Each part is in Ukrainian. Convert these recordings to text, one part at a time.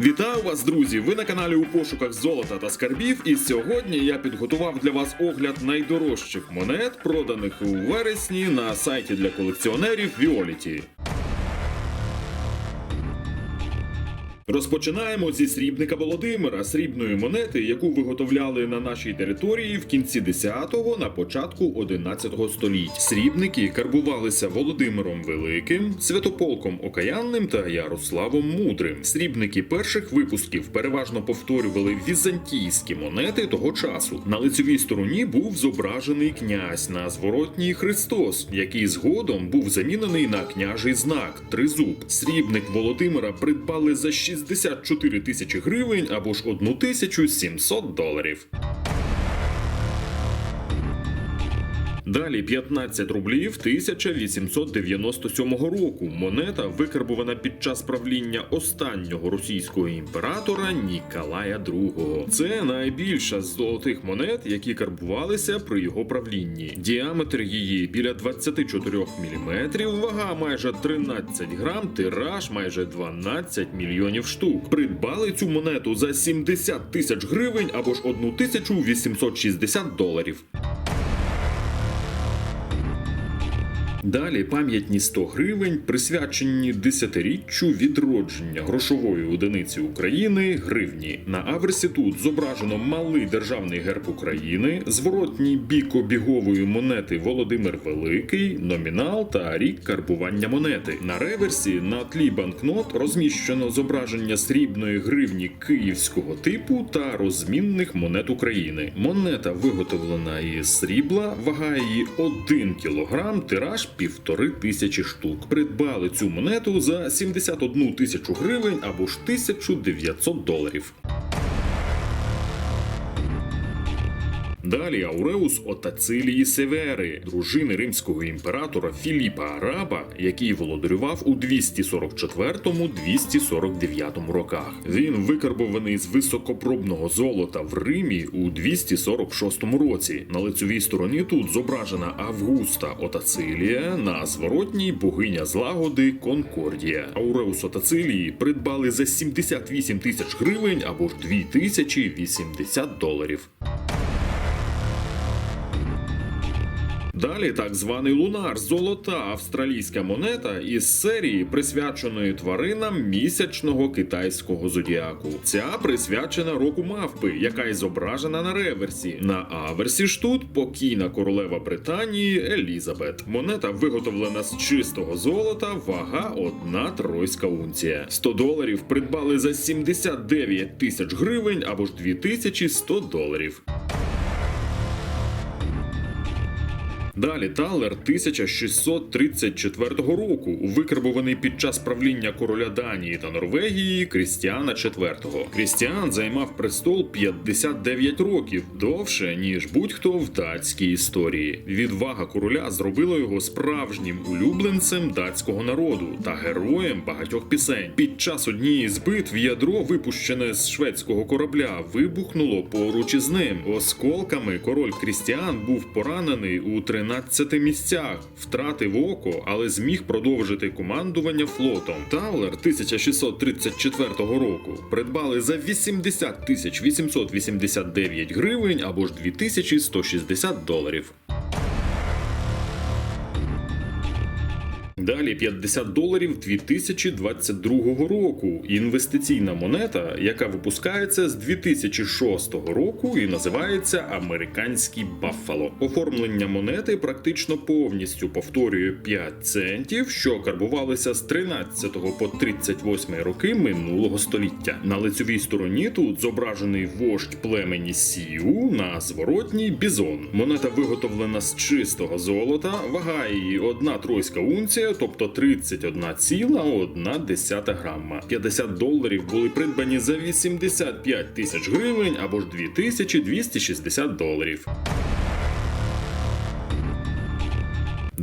Вітаю вас, друзі! Ви на каналі у пошуках золота та скарбів. І сьогодні я підготував для вас огляд найдорожчих монет, проданих у вересні на сайті для колекціонерів Violet. Розпочинаємо зі срібника Володимира, срібної монети, яку виготовляли на нашій території в кінці 10-го на початку 11-го століть. Срібники карбувалися Володимиром Великим, Святополком Окаянним та Ярославом Мудрим. Срібники перших випусків переважно повторювали візантійські монети того часу. На лицевій стороні був зображений князь на зворотній Христос, який згодом був замінений на княжий знак тризуб. Срібник Володимира придбали за 64 тисячі гривень або ж 1700 доларів. Далі 15 рублів 1897 року. Монета викарбувана під час правління останнього російського імператора Ніколая II. Це найбільша з золотих монет, які карбувалися при його правлінні. Діаметр її біля 24 мм, вага майже 13 грам, тираж майже 12 мільйонів штук. Придбали цю монету за 70 тисяч гривень або ж 1860 доларів. Далі пам'ятні 100 гривень присвячені десятиріччю відродження грошової одиниці України гривні. На аверсі тут зображено малий державний герб України, зворотній бік обігової монети Володимир Великий, номінал та рік карбування монети. На реверсі на тлі банкнот розміщено зображення срібної гривні київського типу та розмінних монет України. Монета виготовлена із срібла, вага її 1 кг, тираж півтори тисячі штук. Придбали цю монету за 71 тисячу гривень або ж 1900 доларів. Далі Ауреус Отацилії Севери, дружини римського імператора Філіпа Араба, який володарював у 244-249 роках. Він викарбований з високопробного золота в Римі у 246 році. На лицевій стороні тут зображена Августа Отацилія, на зворотній богиня злагоди Конкордія. Ауреус Отацилії придбали за 78 тисяч гривень або ж 2080 доларів. Далі так званий лунар золота австралійська монета із серії, присвяченої тваринам місячного китайського зодіаку. Ця присвячена року мавпи, яка й зображена на реверсі. На аверсі ж тут покійна королева Британії Елізабет. Монета виготовлена з чистого золота, вага одна тройська унція. 100 доларів придбали за 79 тисяч гривень або ж 2100 доларів. Далі Талер 1634 року, викарбований під час правління короля Данії та Норвегії Крістіана IV. Крістіан займав престол 59 років довше ніж будь-хто в датській історії. Відвага короля зробила його справжнім улюбленцем датського народу та героєм багатьох пісень. Під час однієї з битв ядро, випущене з шведського корабля, вибухнуло поруч із ним. Осколками король Крістіан був поранений у 13 місцях, втратив око, але зміг продовжити командування флотом. Таулер 1634 року придбали за 80 тисяч 889 гривень або ж 2160 доларів. Далі 50 доларів 2022 року. Інвестиційна монета, яка випускається з 2006 року і називається Американський Баффало. Оформлення монети практично повністю повторює 5 центів, що карбувалися з 13 по 38 роки минулого століття. На лицевій стороні тут зображений вождь племені Сіу на зворотній бізон. Монета виготовлена з чистого золота, вага її одна тройська унція, тобто 31,1 грама. 50 доларів були придбані за 85 тисяч гривень або ж 2260 доларів.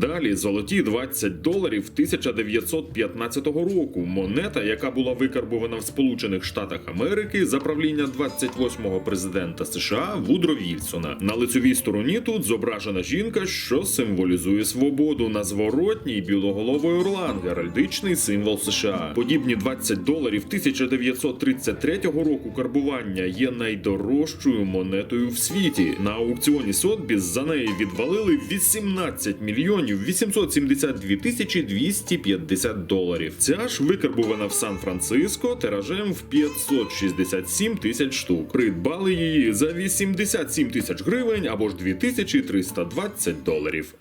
Далі золоті 20 доларів 1915 року. Монета, яка була викарбована в Сполучених Штатах Америки за правління 28-го президента США Вудро Вільсона. На лицевій стороні тут зображена жінка, що символізує свободу. На зворотній білоголовий орлан, геральдичний символ США. Подібні 20 доларів 1933 року карбування є найдорожчою монетою в світі. На аукціоні Сотбіс за неї відвалили 18 мільйонів 872 тисячі 250 доларів. Ця ж викарбувана в Сан-Франциско тиражем в 567 тисяч штук. Придбали її за 87 тисяч гривень або ж 2320 доларів.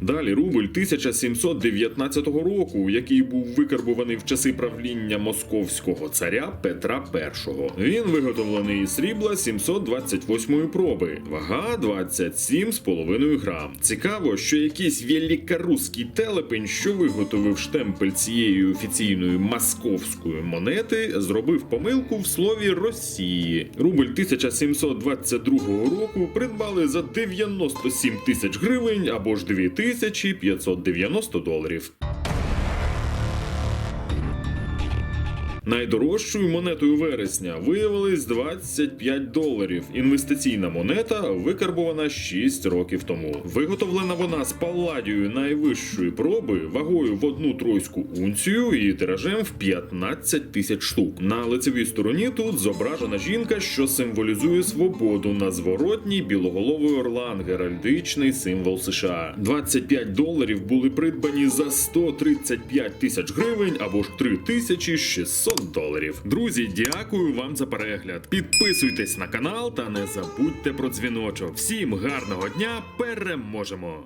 Далі рубль 1719 року, який був викарбуваний в часи правління московського царя Петра І. Він виготовлений із срібла 728 проби, вага 27,5 грам. Цікаво, що якийсь великоруський телепень, що виготовив штемпель цієї офіційної московської монети, зробив помилку в слові Росії. Рубль 1722 року придбали за 97 тисяч гривень або ж 2590 доларів. Найдорожчою монетою вересня виявились 25 доларів. Інвестиційна монета викарбована 6 років тому. Виготовлена вона з палладією найвищої проби, вагою в одну тройську унцію і тиражем в 15 тисяч штук. На лицевій стороні тут зображена жінка, що символізує свободу. На зворотній білоголовий орлан, геральдичний символ США. 25 доларів були придбані за 135 тисяч гривень або ж 3600 доларів. Друзі, дякую вам за перегляд. Підписуйтесь на канал та не забудьте про дзвіночок. Всім гарного дня! Переможемо!